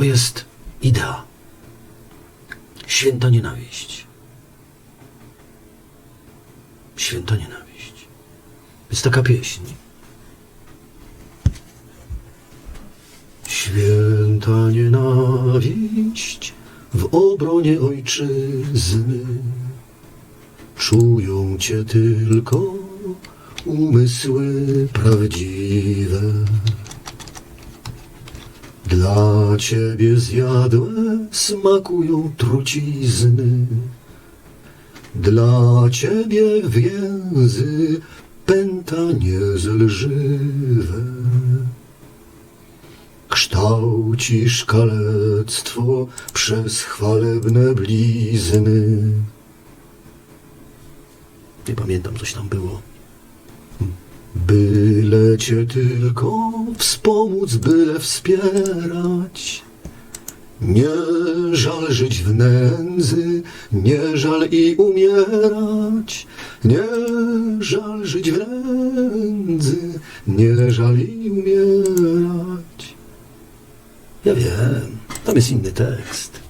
To jest idea. Święta nienawiść. Święta nienawiść. Jest taka pieśń. Święta nienawiść w obronie ojczyzny. Czują cię tylko umysły prawdziwe. Dla ciebie zjadłe smakują trucizny. Dla ciebie więzy pęta niezlżywe. Kształcisz kalectwo przez chwalebne blizny. Nie pamiętam, coś tam było. Byle cię tylko wspomóc, byle wspierać. Nie żal żyć w nędzy, nie żal i umierać. Nie żal żyć w nędzy, nie żal i umierać. Ja wiem, tam jest inny tekst.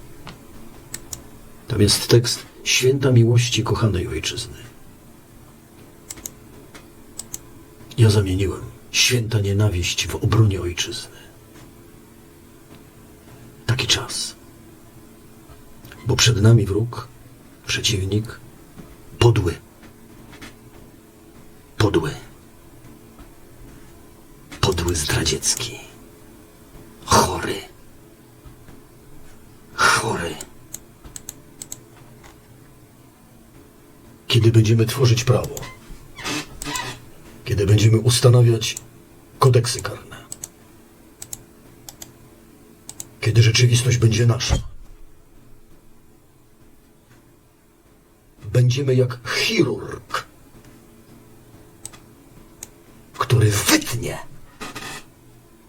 Tam jest tekst święta miłości kochanej ojczyzny. Ja zamieniłem święta nienawiść w obronie ojczyzny. Taki czas. Bo przed nami wróg, przeciwnik, podły. Podły. Podły zdradziecki. Chory. Chory. Kiedy będziemy tworzyć prawo, kiedy będziemy ustanawiać kodeksy karne, kiedy rzeczywistość będzie nasza, będziemy jak chirurg, który wytnie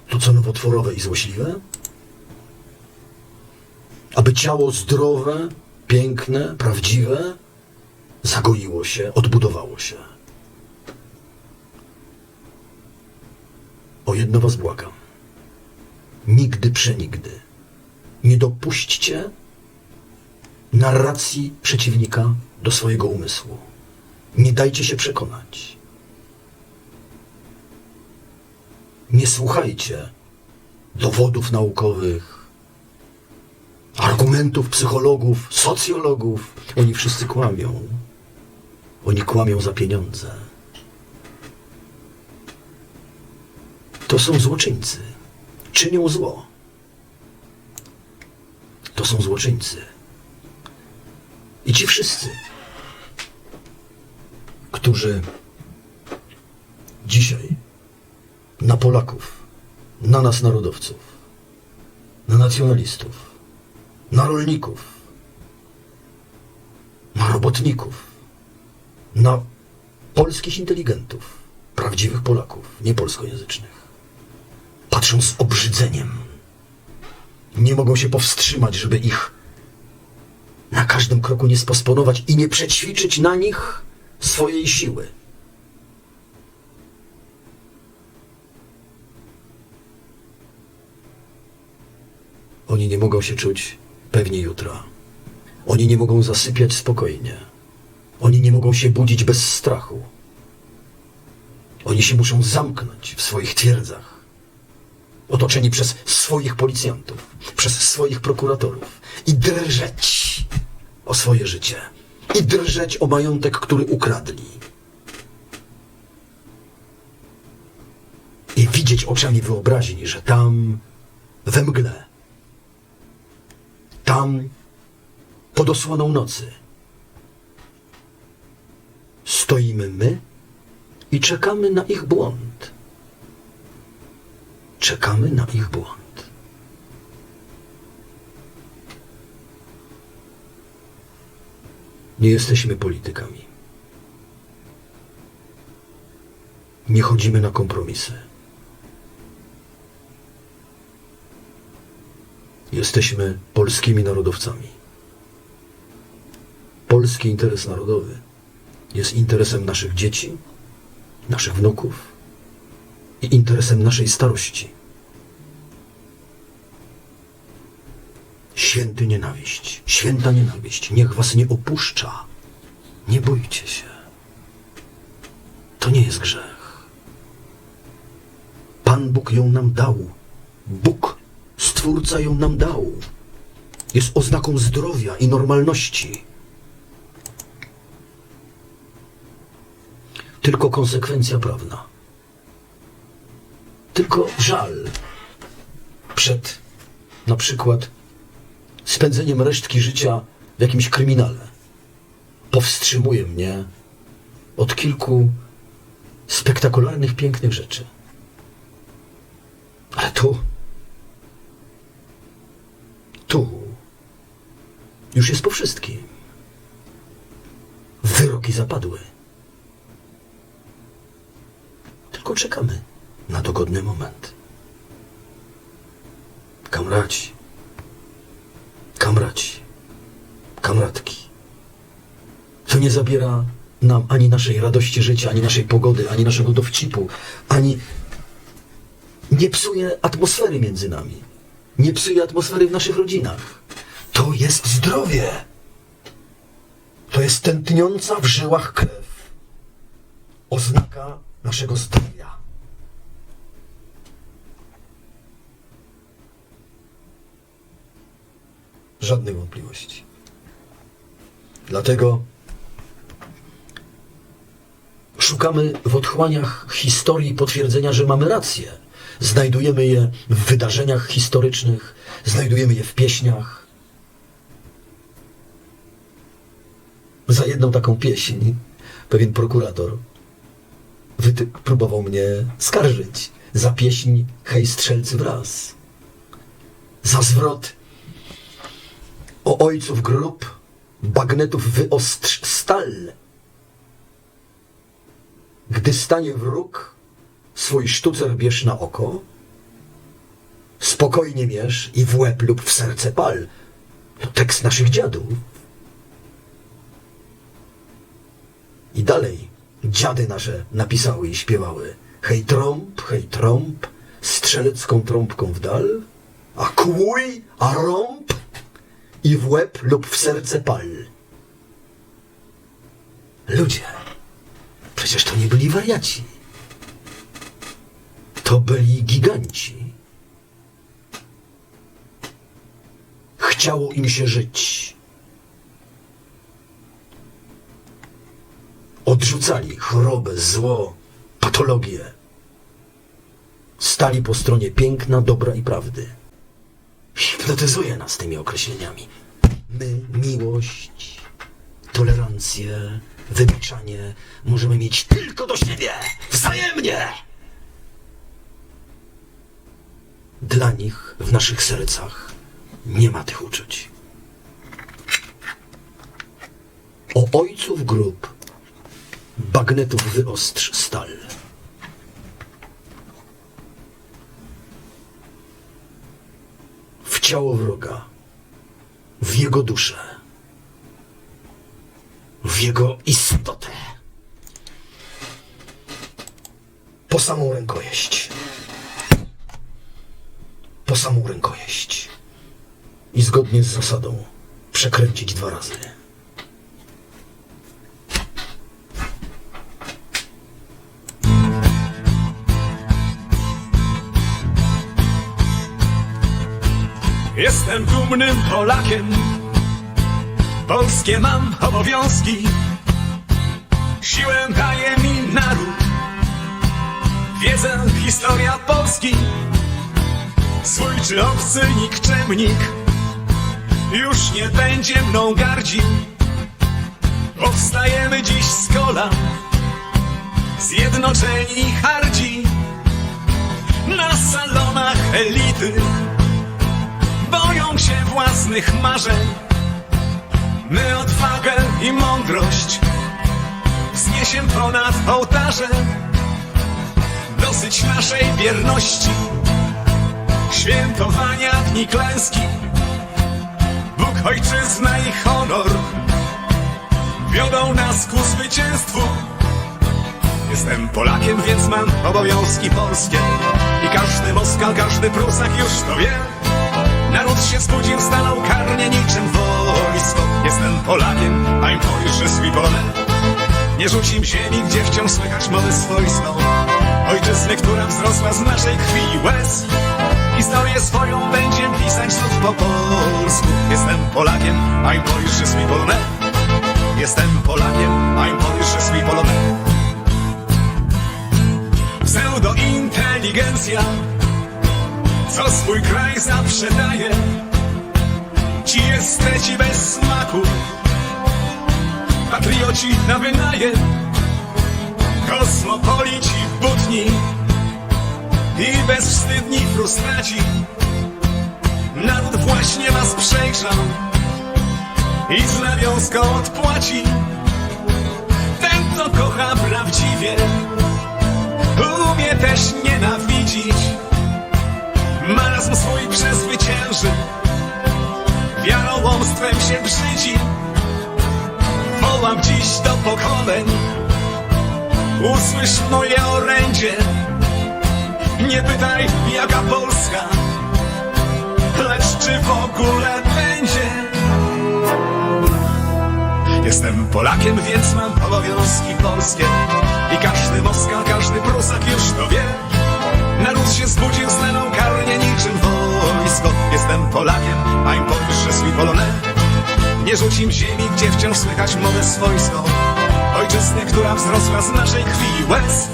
to, co nowotworowe i złośliwe, aby ciało zdrowe, piękne, prawdziwe zagoiło się, odbudowało się. Jedno was błagam. Nigdy, przenigdy nie dopuśćcie narracji przeciwnika do swojego umysłu. Nie dajcie się przekonać. Nie słuchajcie dowodów naukowych, argumentów psychologów, socjologów. Oni wszyscy kłamią. Oni kłamią za pieniądze. To są złoczyńcy. Czynią zło. To są złoczyńcy. I ci wszyscy, którzy dzisiaj na Polaków, na nas narodowców, na nacjonalistów, na rolników, na robotników, na polskich inteligentów, prawdziwych Polaków, nie polskojęzycznych. Patrzą z obrzydzeniem. Nie mogą się powstrzymać, żeby ich na każdym kroku nie sposponować i nie przećwiczyć na nich swojej siły. Oni nie mogą się czuć pewnie jutra. Oni nie mogą zasypiać spokojnie. Oni nie mogą się budzić bez strachu. Oni się muszą zamknąć w swoich twierdzach, otoczeni przez swoich policjantów, przez swoich prokuratorów i drżeć o swoje życie, i drżeć o majątek, który ukradli. I widzieć oczami wyobraźni, że tam, we mgle, tam, pod osłoną nocy, stoimy my i czekamy na ich błąd. Czekamy na ich błąd. Nie jesteśmy politykami. Nie chodzimy na kompromisy. Jesteśmy polskimi narodowcami. Polski interes narodowy jest interesem naszych dzieci, naszych wnuków i interesem naszej starości. Święty nienawiść, święta nienawiść, niech was nie opuszcza. Nie bójcie się. To nie jest grzech. Pan Bóg ją nam dał. Bóg, Stwórca ją nam dał. Jest oznaką zdrowia i normalności. Tylko konsekwencja prawna. Tylko żal przed na przykład spędzeniem resztki życia w jakimś kryminale powstrzymuje mnie od kilku spektakularnych, pięknych rzeczy. Ale tu, tu już jest po wszystkim. Wyroki zapadły. Tylko czekamy na dogodny moment. Kamraci, kamraci, kamratki. To nie zabiera nam ani naszej radości życia, ani naszej pogody, ani naszego dowcipu, ani nie psuje atmosfery między nami. Nie psuje atmosfery w naszych rodzinach. To jest zdrowie. To jest tętniąca w żyłach krew. Oznaka naszego zdrowia. Żadnej wątpliwości. Dlatego szukamy w otchłaniach historii potwierdzenia, że mamy rację. Znajdujemy je w wydarzeniach historycznych, znajdujemy je w pieśniach. Za jedną taką pieśń pewien prokurator próbował mnie skarżyć. Za pieśń Hej strzelcy wraz. Za zwrot o ojców grób bagnetów wyostrz stal. Gdy stanie wróg, swój sztucer bierz na oko, spokojnie mierz i w łeb lub w serce pal. Tekst naszych dziadów. I dalej dziady nasze napisały i śpiewały. Hej trąb, hej trąb, strzelecką trąbką w dal, a kłuj, a rąb i w łeb lub w serce pal. Ludzie, przecież to nie byli wariaci. To byli giganci. Chciało im się żyć. Odrzucali chorobę, zło, patologię. Stali po stronie piękna, dobra i prawdy. Hipnotyzuje nas tymi określeniami. My miłość, tolerancję, wybaczanie możemy mieć tylko do siebie, wzajemnie. Dla nich w naszych sercach nie ma tych uczuć. O ojców grób bagnetów wyostrz stal. w ciało wroga, w jego duszę, w jego istotę. Po samą rękojeść. Po samą rękojeść. I zgodnie z zasadą przekręcić dwa razy. Jestem dumnym Polakiem. Polskie mam obowiązki. Siłę daje mi naród. Wiedzę, historia Polski. Swój czy obcy nikczemnik już nie będzie mną gardził. Powstajemy dziś z kolan, zjednoczeni hardzi. Na salonach elity własnych marzeń. My odwagę i mądrość wzniesiem ponad ołtarze. Dosyć naszej bierności, świętowania dni klęski. Bóg, ojczyzna i honor wiodą nas ku zwycięstwu. Jestem Polakiem, więc mam obowiązki polskie I każdy Moskal, każdy Prusak już to wie Naród się zbudził, stanął karny Polakiem, I'm Polish, je suis polonais. Nie rzucim ziemi, gdzie wciąż słychać mowę swoistą. Ojczyzny, która wzrosła z naszej krwi i łez. Historię swoją będzie pisać znów po polsku. Jestem Polakiem, I'm Polish, je suis polonais. Jestem Polakiem, I'm Polish, je suis polonais. Pseudointeligencja, co swój kraj zaprzedaje. Ci esteci bez smaku, patrioci na wynajem, kosmopolici butni i bezwstydni frustraci. Naród właśnie was przejrzał i z nawiązką odpłaci. Ten, kto kocha prawdziwie, umie też nienawidzić. Marazm swój przezwycięży, wiarołomstwem się brzydzi. Wołam dziś do pokoleń, usłysz moje orędzie. Nie pytaj, jaka Polska, lecz czy w ogóle będzie. Jestem Polakiem, więc mam obowiązki polskie Nie ziemi, gdzie wciąż słychać mowę swojską Ojczyzny, która wzrosła z naszej krwi i łez.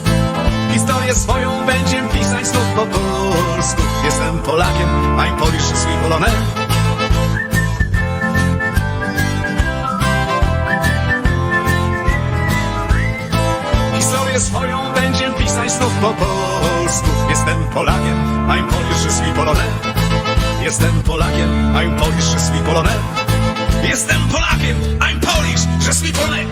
Historię swoją będziem pisać znów po polsku Jestem Polakiem, I'm Polish, polonais Historię swoją będzie pisać znów po polsku Jestem Polakiem, I'm Polish, je Jestem Polakiem, I'm Polish, je suis Jestem Polakiem, I'm Polish, je suis polonais